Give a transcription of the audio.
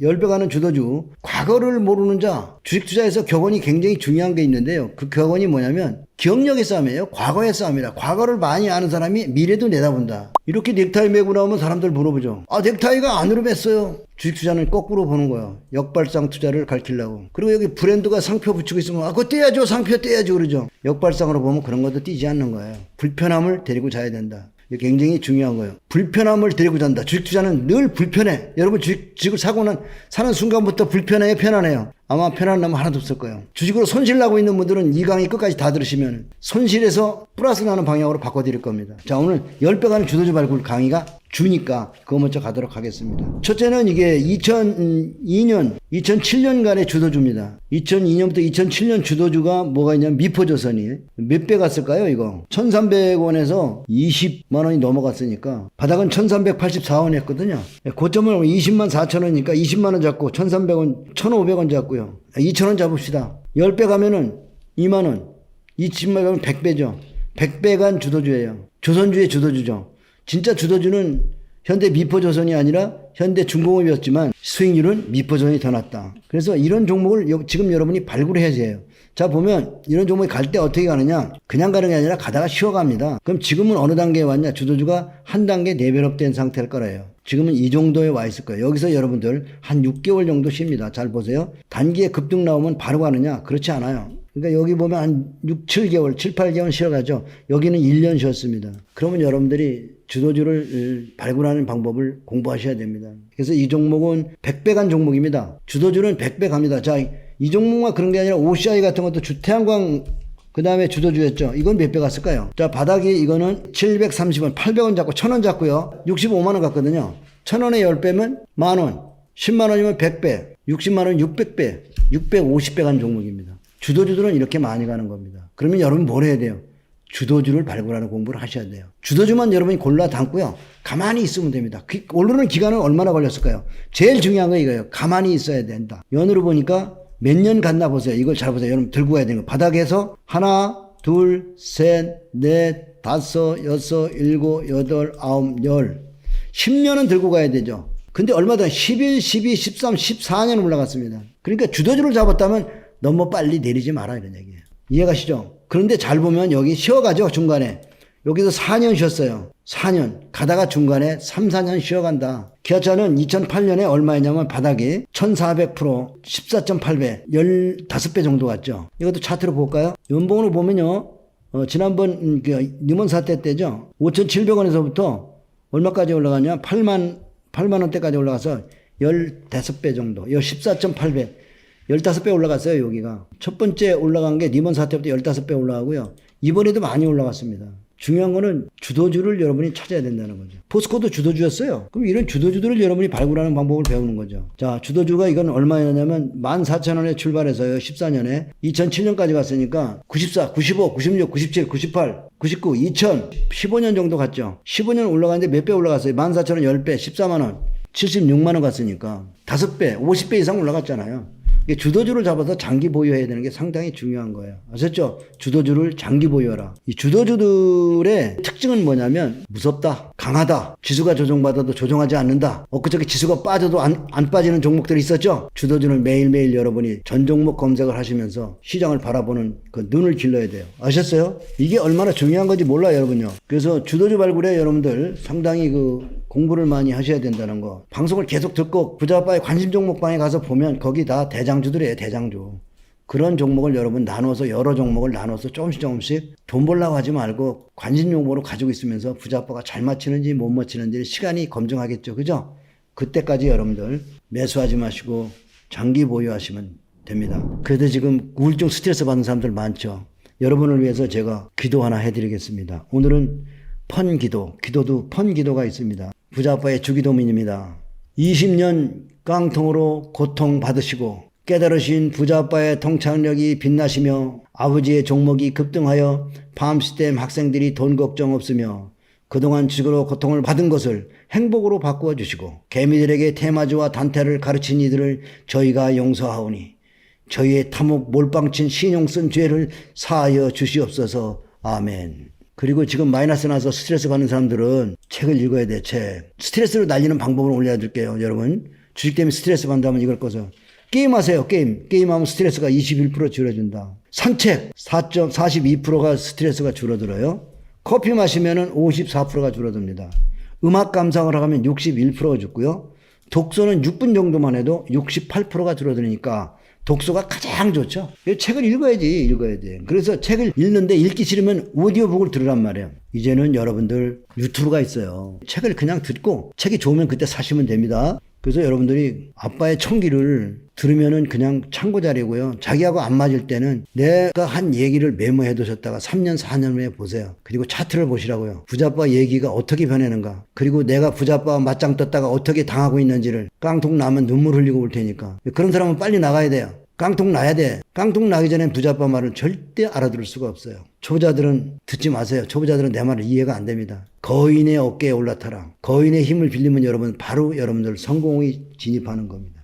열배 가는 주도주 과거를 모르는 자 주식 투자에서 격언이 굉장히 중요한 게 있는데요. 그 격언이 뭐냐면 기억력의 싸움이에요. 과거의 싸움이라. 과거를 많이 아는 사람이 미래도 내다본다. 이렇게 넥타이 메고 나오면 사람들 물어보죠. 아 넥타이가 안으로 맸어요. 주식 투자는 거꾸로 보는 거야. 역발상 투자를 가르치려고. 그리고 여기 브랜드가 상표 붙이고 있으면 아 그거 떼야죠. 상표 떼야죠. 그러죠. 역발상으로 보면 그런 것도 띄지 않는 거예요. 불편함을 데리고 자야 된다. 굉장히 중요한 거예요. 불편함을 데리고 잔다. 주식 투자는 늘 불편해. 여러분 주식, 주식을 사고는 사는 순간부터 불편해요, 편안해요. 아마 편안한 놈 하나도 없을 거예요. 주식으로 손실 나고 있는 분들은 이 강의 끝까지 다 들으시면 손실에서 플러스 나는 방향으로 바꿔드릴 겁니다. 자, 오늘 10배 가는 주도주 발굴 강의가 주니까 그거 먼저 가도록 하겠습니다. 첫째는 이게 2002년, 2007년간의 주도주입니다. 2002년부터 2007년 주도주가 뭐가 있냐면 미포조선이 몇 배 갔을까요, 이거? 1300원에서 20만 원이 넘어갔으니까 바닥은 1384원 했거든요. 고점을 20만 4천 원이니까 20만 원 잡고 1300원, 1500원 잡고요. 2000원 잡읍시다. 10배 가면은 2만 원, 20만 가면 100배죠. 100배 간 주도주예요. 조선주의 주도주죠. 진짜 주도주는 현대 미포조선이 아니라 현대 중공업이었지만 수익률은 미포조선이 더 낮다. 그래서 이런 종목을 여- 지금 여러분이 발굴해야 돼요. 자 보면 이런 종목이 갈 때 어떻게 가느냐 그냥 가는 게 아니라 가다가 쉬어갑니다. 그럼 지금은 어느 단계에 왔냐 주도주가 한 단계 레벨업된 상태일 거래요. 지금은 이 정도에 와 있을 거예요. 여기서 여러분들 한 6개월 정도 쉽니다. 잘 보세요. 단기에 급등 나오면 바로 가느냐 그렇지 않아요. 그러니까 여기 보면 한 6, 7개월, 7, 8개월 쉬어가죠. 여기는 1년 쉬었습니다. 그러면 여러분들이 주도주를 을, 발굴하는 방법을 공부하셔야 됩니다. 그래서 이 종목은 100배 간 종목입니다. 주도주는 100배 갑니다. 자, 이 종목만 그런 게 아니라 OCI 같은 것도 주태양광 그 다음에 주도주였죠. 이건 몇 배 갔을까요? 자, 바닥이 이거는 730원, 800원 잡고 1000원 잡고요. 65만원 갔거든요. 1000원에 10배면 만원, 10만원이면 100배, 60만원 600배, 650배 간 종목입니다. 주도주들은 이렇게 많이 가는 겁니다. 그러면 여러분 뭘 해야 돼요? 주도주를 발굴하는 공부를 하셔야 돼요. 주도주만 여러분이 골라 담고요. 가만히 있으면 됩니다. 그 오르는 기간은 얼마나 걸렸을까요? 제일 중요한 거 이거예요. 가만히 있어야 된다. 연으로 보니까 몇 년 갔나 보세요. 이걸 잘 보세요. 여러분 들고 가야 되는 거. 바닥에서 하나, 둘, 셋, 넷, 다섯, 여섯, 일곱, 여덟, 아홉, 열. 10년은 들고 가야 되죠. 근데 얼마 전 11, 12, 13, 14년 올라갔습니다. 그러니까 주도주를 잡았다면 너무 빨리 내리지 마라 이런 얘기예요. 이해가시죠? 그런데 잘 보면 여기 쉬어가죠 중간에. 여기서 4년 쉬었어요. 4년. 가다가 중간에 3, 4년 쉬어간다. 기아차는 2008년에 얼마였냐면 바닥이 1400% 14.8배 15배 정도 갔죠. 이것도 차트로 볼까요? 연봉으로 보면요. 어, 지난번 음, 그 뉴먼 사태 때죠. 5,700원에서부터 얼마까지 올라가냐? 8만 8만 원대까지 올라가서 15배 정도. 14.8배. 15배 올라갔어요, 여기가. 첫 번째 올라간 게 니먼 사태 부터 15배 올라가고요. 이번에도 많이 올라갔습니다. 중요한 거는 주도주를 여러분이 찾아야 된다는 거죠. 포스코도 주도주였어요. 그럼 이런 주도주들을 여러분이 발굴하는 방법을 배우는 거죠. 자, 주도주가 이건 얼마였냐면 14,000원에 출발해서요. 14년에 2007년까지 갔으니까 94, 95, 96, 97, 98, 99, 2000, 15년 정도 갔죠. 15년 올라갔는데 몇 배 올라갔어요? 14,000원 10배, 14만 원, 76만 원 갔으니까 5배, 50배 이상 올라갔잖아요. 주도주를 잡아서 장기 보유해야 되는 게 상당히 중요한 거예요. 아셨죠? 주도주를 장기 보유하라. 이 주도주들의 특징은 뭐냐면 무섭다, 강하다, 지수가 조정받아도 조정하지 않는다. 엊그저께 지수가 빠져도 안, 안 빠지는 종목들이 있었죠? 주도주는 매일매일 여러분이 전 종목 검색을 하시면서 시장을 바라보는 그 눈을 길러야 돼요. 아셨어요? 이게 얼마나 중요한 건지 몰라요, 여러분요. 그래서 주도주 발굴에 여러분들 상당히 그 공부를 많이 하셔야 된다는 거. 방송을 계속 듣고 부자빠의 관심 종목방에 가서 보면 거기 다 대장주들이에요, 대장주. 그런 종목을 여러분 나눠서 여러 종목을 나눠서 조금씩 조금씩 돈 벌라고 하지 말고 관심 종목으로 가지고 있으면서 부자빠가 잘 맞히는지 못 맞히는지 시간이 검증하겠죠. 그죠? 그때까지 여러분들 매수하지 마시고 장기 보유하시면 됩니다. 그래도 지금 우울증 스트레스 받는 사람들 많죠. 여러분을 위해서 제가 기도 하나 해드리겠습니다. 오늘은 펀 기도, 기도도 펀 기도가 있습니다. 부자아빠의 주기도민입니다. 20년 깡통으로 고통 받으시고 깨달으신 부자아빠의 통찰력이 빛나시며 아버지의 종목이 급등하여 밤시댐 학생들이 돈 걱정 없으며 그동안 지식으로 고통을 받은 것을 행복으로 바꾸어 주시고 개미들에게 테마주와 단테를 가르친 이들을 저희가 용서하오니 저희의 탐욕 몰빵친 신용 쓴 죄를 사하여 주시옵소서. 아멘. 그리고 지금 마이너스 나서 스트레스 받는 사람들은 책을 읽어야 돼, 책. 스트레스를 날리는 방법을 올려드릴게요, 여러분. 주식 때문에 스트레스 받는다면 이걸 꺼서 게임하세요. 게임. 게임하면 스트레스가 21% 줄어든다. 산책 4.42%가 스트레스가 줄어들어요. 커피 마시면은 54%가 줄어듭니다. 음악 감상을 하면 61%가 죽고요. 독서는 6분 정도만 해도 68%가 줄어드니까 독서가 가장 좋죠. 책을 읽어야지, 읽어야 돼. 그래서 책을 읽는데 읽기 싫으면 오디오북을 들으란 말이에요. 이제는 여러분들 유튜브가 있어요. 책을 그냥 듣고 책이 좋으면 그때 사시면 됩니다. 그래서 여러분들이 아빠의 총기를 들으면은 그냥 참고 자리고요. 자기하고 안 맞을 때는 내가 한 얘기를 메모해 두셨다가 3년, 4년 후에 보세요. 그리고 차트를 보시라고요. 부자빠 얘기가 어떻게 변하는가. 그리고 내가 부자빠와 맞짱 떴다가 어떻게 당하고 있는지를 깡통 나면 눈물 흘리고 올 테니까. 그런 사람은 빨리 나가야 돼요. 깡통 나야 돼. 깡통 나기 전에 부자빠 말을 절대 알아들을 수가 없어요. 초보자들은 듣지 마세요. 초보자들은 내 말을 이해가 안 됩니다. 거인의 어깨에 올라타라. 거인의 힘을 빌리면 여러분 바로 여러분들 성공이 진입하는 겁니다.